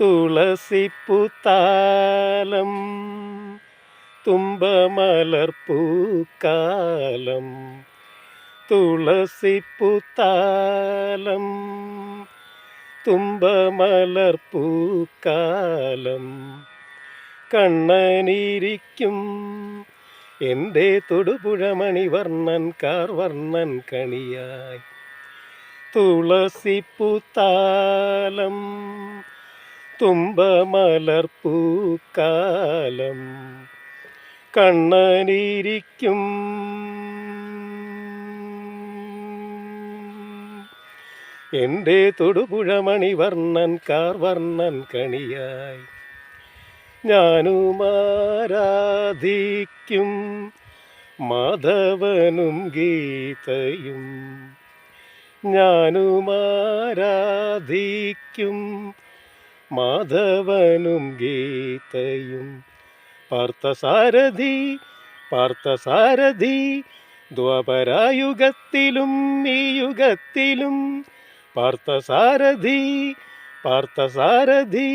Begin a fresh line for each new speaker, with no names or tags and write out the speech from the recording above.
തുളസിപ്പുത്താലം തുമ്പമലർപ്പൂക്കാലം തുളസിപ്പുത്താലം തുമ്പമലർപ്പൂക്കാലം കണ്ണനിരിക്കും എന്റെ തൊടുപുഴമണി വർണൻ കാർവർണൻ കണിയായി. തുളസിപ്പുത്താലം തുമ്പമലർപ്പൂക്കാലം കണ്ണനിരിക്കും. എന്റെ തൊടുപുഴമണി വർണൻ കാർവർണൻ കണിയായി. ഞാനുമാരാധിക്കും മാധവനും ഗീതയും. ഞാനുമാരാധിക്കും മാധവനും ഗീതയും. പാർത്ഥസാരഥി പാർത്ഥസാരഥി ദ്വാപരായുഗത്തിലും ഈ യുഗത്തിലും. പാർത്ഥസാരഥി പാർത്ഥസാരഥി.